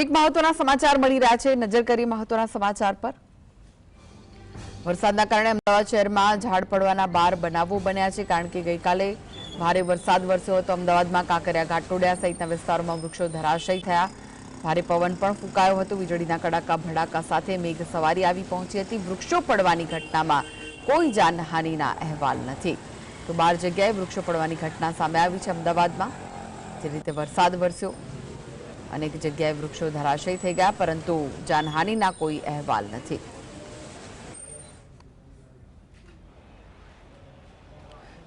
એક મહત્વના સમાચાર મળી રહ્યા છે. નજર કરી મહત્વના સમાચાર પર. વરસાદના કારણે અમદાવાદ શહેરમાં ઝાડ પડવાના બાર બનાવો બન્યા છે. કારણ કે ગઈકાલે ભારે વરસાદ વરસ્યો હતો. અમદાવાદમાં કાંકરિયા ઘાટોડિયા સહિતના વિસ્તારોમાં વૃક્ષો ધરાશયી થયા. ભારે પવન પણ ફૂંકાયો હતો. વીજળીના કડાકા, ભડાકા સાથે મેઘ સવારી આવી પહોંચી હતી. વૃક્ષો પડવાની ઘટનામાં કોઈ જાનહાનિના અહેવાલ નથી. તો બાર જગ્યાએ વૃક્ષો પડવાની ઘટના સામે આવી છે અમદાવાદમાં. જે રીતે વરસાદ વરસ્યો. અનેક જગ્યાએ વૃક્ષો ધરાશયી થઈ ગયા, પરંતુ જાનહાનિના કોઈ અહેવાલ નથી.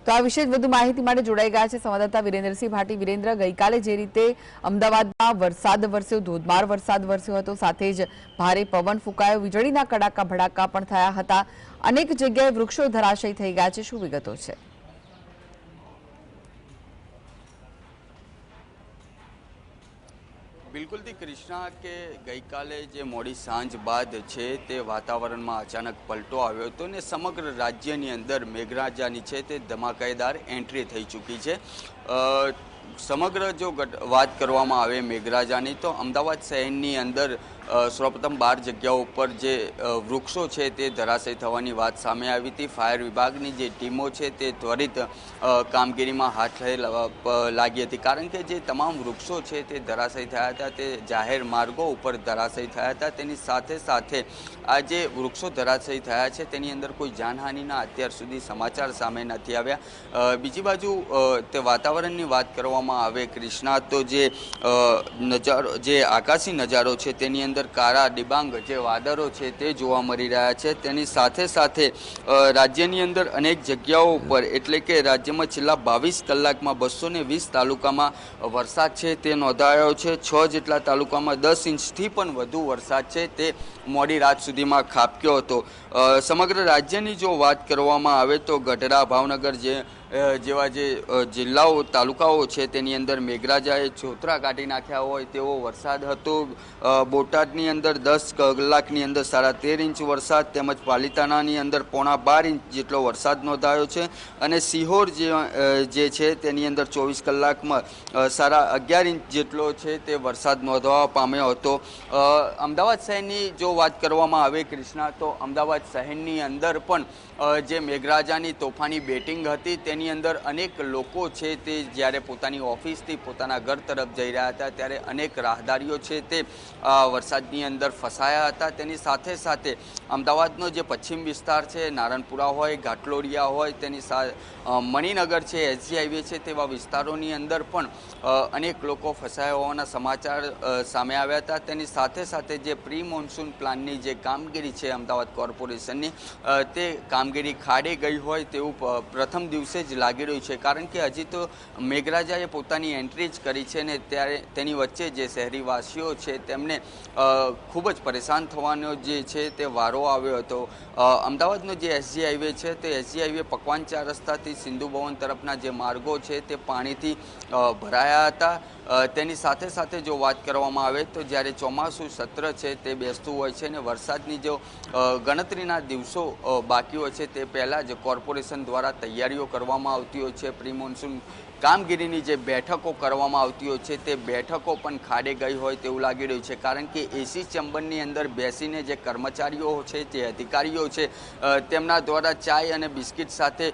તો આ વિશે વધુ માહિતી માટે જોડાઈ ગયા છે સંવાદદાતા વિરેન્દ્રસિંહ ભાટી. વિરેન્દ્ર, ગઈકાલે જે રીતે અમદાવાદમાં વરસાદ વરસ્યો, ધોધમાર વરસાદ વરસ્યો હતો, સાથે જ ભારે પવન ફૂંકાયો, વીજળીના કડાકા ભડાકા પણ થયા હતા. અનેક જગ્યાએ વૃક્ષો ધરાશયી થઈ ગયા છે. શું વિગતો છે? બિલકુલથી કૃષ્ણા કે ગઈકાલે જે મોડી સાંજ બાદ છે તે વાતાવરણમાં અચાનક પલટો આવ્યો હતો ને સમગ્ર રાજ્યની અંદર મેઘરાજાની છે તે ધમાકેદાર એન્ટ્રી થઈ ચૂકી છે. સમગ્ર જો વાત કરવામાં આવે મેઘરાજાની તો અમદાવાદ શહેરની અંદર સર્વપ્રથમ બાર જગ્યાઓ ઉપર જે વૃક્ષો છે તે ધરાશય થવાની વાત સામે આવી હતી. ફાયર વિભાગની જે ટીમો છે તે ત્વરિત કામગીરીમાં હાથ લાગી હતી. કારણ કે જે તમામ વૃક્ષો છે તે ધરાશય થયા હતા, તે જાહેર માર્ગો ઉપર ધરાશય થયા હતા. તેની સાથે સાથે આ જે વૃક્ષો ધરાશય થયા છે, તેની અંદર કોઈ જાનહાનિના અત્યાર સુધી સમાચાર સામે નથી આવ્યા. બીજી બાજુ તે વાતાવરણની વાત કરવામાં આવે, કૃષ્ણા, તો જે નજારો, જે આકાશી નજારો છે તેની અંદર કાળા ડિબાંગ જે વાદળો છે તે જોવા મળી રહ્યા છે. તેની સાથે સાથે રાજ્યની અંદર અનેક જગ્યાઓ ઉપર, એટલે કે રાજ્યમાં છેલ્લા બાવીસ કલાકમાં બસો વીસ તાલુકામાં વરસાદ છે તે નોંધાયો છે. છ જેટલા તાલુકામાં દસ ઇંચથી પણ વધુ વરસાદ છે તે મોડી રાત સુધીમાં ખાબક્યો હતો. સમગ્ર રાજ્યની જો વાત કરવામાં આવે તો ગઢડા, ભાવનગર જે જેવા જે જિલ્લાઓ, તાલુકાઓ છે તેની અંદર મેઘરાજાએ ચોતરા કાઢી નાખ્યા હોય તેવો વરસાદ હતો. બોટાદની અંદર દસ, કલાકની અંદર સાડા તેર ઇંચ વરસાદ તેમજ પાલિતાણાની અંદર પોણા બાર ઇંચ જેટલો વરસાદ નોંધાયો છે. અને સિહોર જે છે તેની અંદર ચોવીસ કલાકમાં સાડા અગિયાર ઇંચ જેટલો છે તે વરસાદ નોંધવા પામ્યો હતો. અમદાવાદ શહેરની જો વાત કરવામાં આવે કૃષ્ણા, તો અમદાવાદ શહેરની અંદર પણ જે મેઘરાજાની તોફાની બેટિંગ હતી તેની અંદર અનેક લોકો છે તે જ્યારે પોતાની ઓફિસથી પોતાના ઘર તરફ જઈ રહ્યા હતા, ત્યારે અનેક રાહદારીઓ છે તે વરસાદની અંદર ફસાયા હતા. તેની સાથે સાથે અમદાવાદનો જે પશ્ચિમ વિસ્તાર છે, નારણપુરા હોય, ઘાટલોડિયા હોય, તેની સા મણિનગર છે, એસજી હાઈવે છે તેવા વિસ્તારોની અંદર પણ અનેક લોકો ફસાયા હોવાના સમાચાર સામે આવ્યા હતા. તેની સાથે સાથે જે પ્રી મોન્સૂન પ્લાનની જે કામગીરી છે અમદાવાદ કોર્પોરેશનની તે કામગીરી ખાડે ગઈ હોય તેવું પ્રથમ દિવસે જ લાગી રહ્યું છે. કારણ કે હજી તો મેઘરાજાએ પોતાની એન્ટ્રી જ કરી છે ને ત્યારે તેની વચ્ચે જે શહેરીવાસીઓ છે તેમને ખૂબ જ પરેશાન થવાનો જે છે તે વારો આવ્યો હતો. અમદાવાદનો જે એસજી હાઈવે છે તે એસજી હાઈવે પકવાન ચાર રસ્તાથી સિંધુ ભવન તરફના જે માર્ગો છે તે પાણીથી ભરાયા હતા. તેની સાથે સાથે જો વાત કરવામાં આવે તો જ્યારે ચોમાસું સત્ર છે તે બેસતું હોય છે ને વરસાદની જો ગણતરીના દિવસો બાકી હોય છે તે પહેલાં જ કોર્પોરેશન દ્વારા તૈયારીઓ કરવામાં આવતી હોય છે. પ્રી મોન્સૂન કામગીરીની જે બેઠકો કરવામાં આવતી હોય છે તે બેઠકો પણ ખાડે ગઈ હોય તેવું લાગી રહ્યું છે. કારણ કે એસી ચેમ્બરની અંદર બેસીને જે કર્મચારીઓ છે, જે અધિકારીઓ છે તેમના દ્વારા ચાય અને બિસ્કિટ સાથે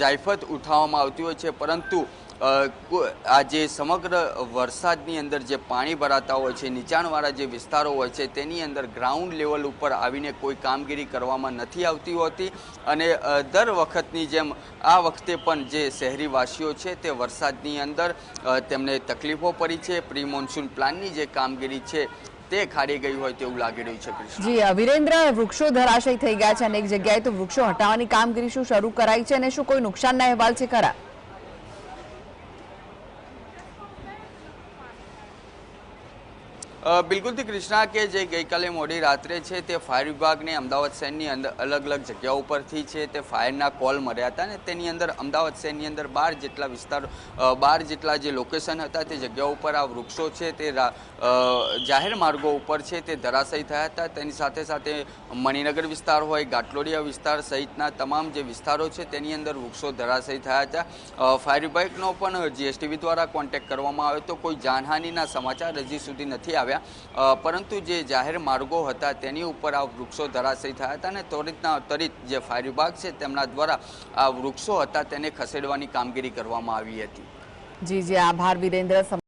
જાયફત ઉઠાવવામાં આવતી હોય છે. પરંતુ આ જે સમગ્ર વરસાદની અંદર જે પાણી ભરાતા હોય છે, નીચાણવાળા જે વિસ્તારો હોય છે, તેની અંદર ગ્રાઉન્ડ લેવલ ઉપર આવીને કોઈ કામગીરી કરવામાં નથી આવતી હોતી. અને દર વખતની જેમ આ વખતે પણ જે શહેરીવાસીઓ છે તે વરસાદની અંદર તેમને તકલીફો પડી છે. પ્રી મોન્સૂન પ્લાનની જે કામગીરી છે, તે ખાડી ગઈ હોય તેવું લાગી રહ્યું છે જી વિરેન્દ્ર વૃક્ષો ધરાશય થઈ ગયા છે અનેક જગ્યાએ. તો વૃક્ષો હટાવવાની કામગીરી શું શરૂ કરાઈ છે અને શું કોઈ નુકસાનના અહેવાલ છે ખરા? બિલકુલથી કૃષ્ણા કે જે ગઈકાલે મોડી રાત્રે છે તે ફાયર વિભાગને અમદાવાદ શહેરની અંદર અલગ અલગ જગ્યાઓ ઉપરથી છે તે ફાયરના કોલ મળ્યા હતા ને તેની અંદર અમદાવાદ શહેરની અંદર બાર જેટલા વિસ્તાર બાર જેટલા જે લોકેશન હતા તે જગ્યાઓ ઉપર આ વૃક્ષો છે તે જાહેર માર્ગો ઉપર છે તે ધરાશયી થયા હતા. તેની સાથે સાથે મણિનગર વિસ્તાર હોય ગાટલોડિયા વિસ્તાર સહિતના તમામ જે વિસ્તારો છે તેની અંદર વૃક્ષો ધરાશયી થયા હતા. ફાયર વિભાગનો પણ જીએસટીવી દ્વારા કોન્ટેક્ટ કરવામાં આવ્યો તો કોઈ જાનહાનિના સમાચાર હજી સુધી નથી આવ્યા. આવ્યા. અ, પરંતુ જે જાહેર માર્ગો હતા તેની ઉપર આ વૃક્ષો ધરાશયી થયા હતા અને ત્વરિતના ત્વરિત જે ફાયર વિભાગ છે તેમના દ્વારા આ વૃક્ષો હતા તેને ખસેડવાની કામગીરી કરવામાં આવી હતી. જી જી આભાર વિરેન્દ્ર.